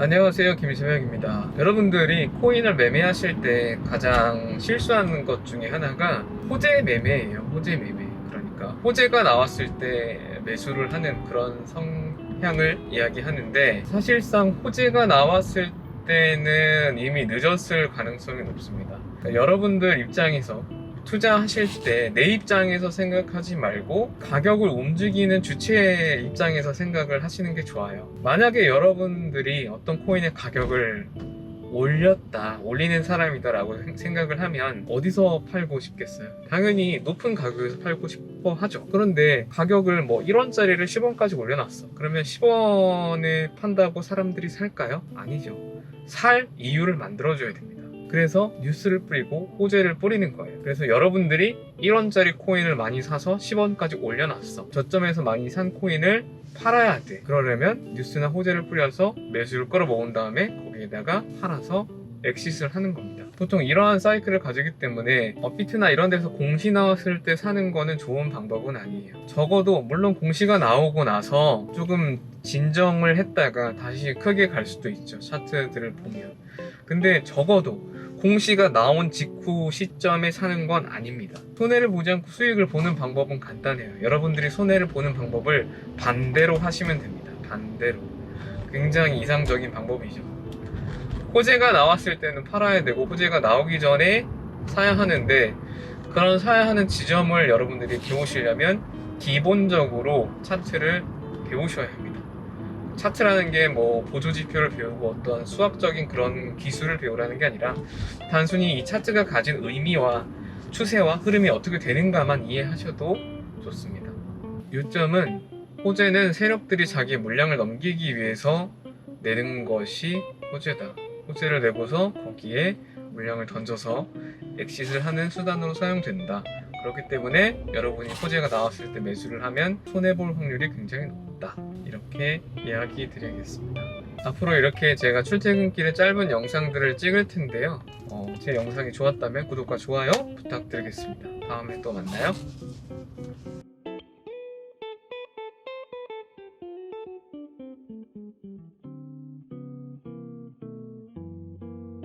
안녕하세요 김시명입니다. 여러분들이 코인을 매매하실 때 가장 실수하는 것 중에 하나가 호재 매매예요 호재 매매. 그러니까 호재가 나왔을 때 매수를 하는 그런 성향을 이야기하는데 사실상 호재가 나왔을 때는 이미 늦었을 가능성이 높습니다. 그러니까 여러분들 입장에서 투자하실 때 내 입장에서 생각하지 말고 가격을 움직이는 주체의 입장에서 생각을 하시는 게 좋아요. 만약에 여러분들이 어떤 코인의 가격을 올렸다, 올리는 사람이다라고 생각을 하면 어디서 팔고 싶겠어요? 당연히 높은 가격에서 팔고 싶어 하죠. 그런데 가격을 뭐 1원짜리를 10원까지 올려놨어. 그러면 10원에 판다고 사람들이 살까요? 아니죠. 살 이유를 만들어줘야 됩니다. 그래서 뉴스를 뿌리고 호재를 뿌리는 거예요. 그래서 여러분들이 1원짜리 코인을 많이 사서 10원까지 올려놨어. 저점에서 많이 산 코인을 팔아야 돼. 그러려면 뉴스나 호재를 뿌려서 매수를 끌어모은 다음에 거기에다가 팔아서 엑시스를 하는 겁니다. 보통 이러한 사이클을 가지기 때문에 업비트나 이런 데서 공시 나왔을 때 사는 거는 좋은 방법은 아니에요. 적어도 물론 공시가 나오고 나서 조금 진정을 했다가 다시 크게 갈 수도 있죠. 차트들을 보면. 근데 적어도 공시가 나온 직후 시점에 사는 건 아닙니다. 손해를 보지 않고 수익을 보는 방법은 간단해요. 여러분들이 손해를 보는 방법을 반대로 하시면 됩니다. 반대로. 굉장히 이상적인 방법이죠. 호재가 나왔을 때는 팔아야 되고 호재가 나오기 전에 사야 하는데 그런 사야 하는 지점을 여러분들이 배우시려면 기본적으로 차트를 배우셔야 합니다. 차트라는 게 뭐 보조 지표를 배우고 어떤 수학적인 그런 기술을 배우라는 게 아니라 단순히 이 차트가 가진 의미와 추세와 흐름이 어떻게 되는가만 이해하셔도 좋습니다. 요점은 호재는 세력들이 자기의 물량을 넘기기 위해서 내는 것이 호재다. 호재를 내고서 거기에 물량을 던져서 엑시스를 하는 수단으로 사용된다. 그렇기 때문에 여러분이 호재가 나왔을 때 매수를 하면 손해볼 확률이 굉장히 높다. 이렇게 이야기 드리겠습니다. 앞으로 이렇게 제가 출퇴근길에 짧은 영상들을 찍을 텐데요. 어, 제 영상이 좋았다면 구독과 좋아요 부탁드리겠습니다. 다음에 또 만나요.